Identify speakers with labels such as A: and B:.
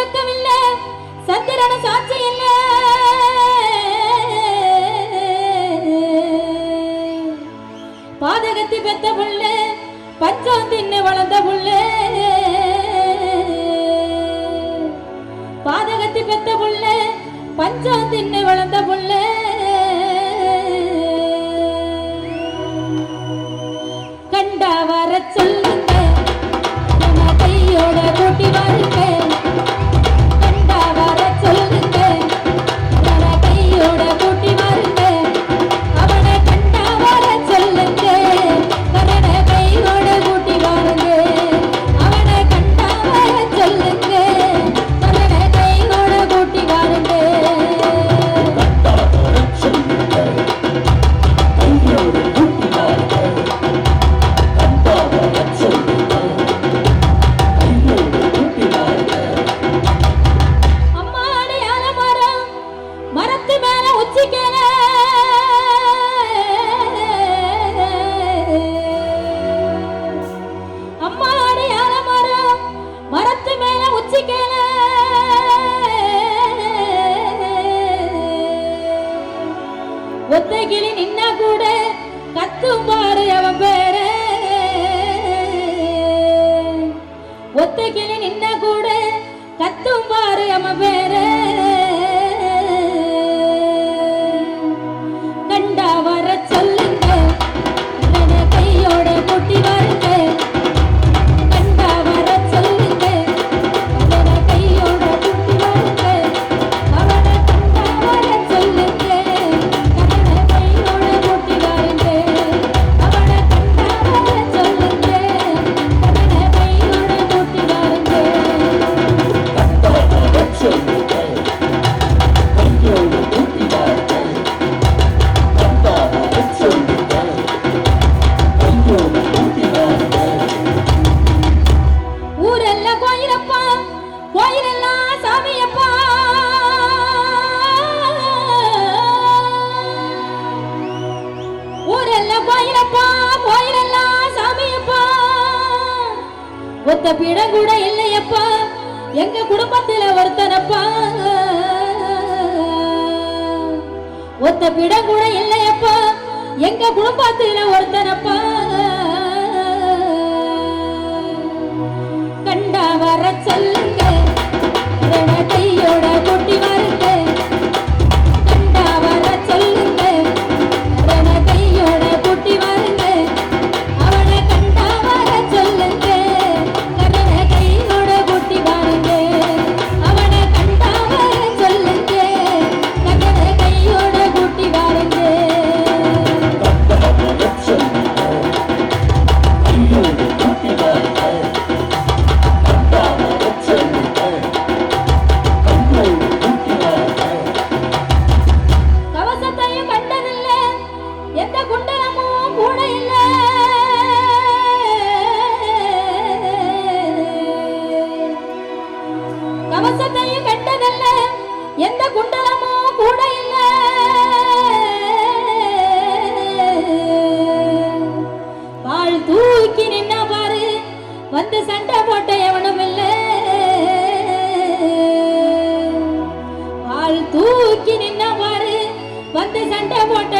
A: பக்கம் இல்ல சந்திரன சாட்சி இல்ல பாதகத்தி பெத்த புள்ள பச்சம் தின்னு வளர்ந்த புள்ள. பாதகத்தி பெத்த புள்ள பஞ்சம் தின்னு வளர்ந்த புள்ள. ஒத்தகிளி நின்னா கூட கத்தும் பாரு அவன் பேர. ஒத்தகிளி நின்னா கூட கத்தும் பாரு அவன் பேர. ஊரெல்லாம் கோயிலப்பா கோயிலெல்லாம் சாமியப்பா. ஒத்த பீடம் கூட இல்லையப்பா எங்க குடும்பத்துல ஒருத்தனப்பா. ஒத்த பிட கூட இல்லையப்பா எங்க குடும்பத்துல ஒருத்தனப்பா. கண்டா வர சொல்லுங்க வந்து சண்டை போட்ட எவனும் இல்லை. ஆள் தூக்கி நின்ன பாரு வந்து சண்டை போட்ட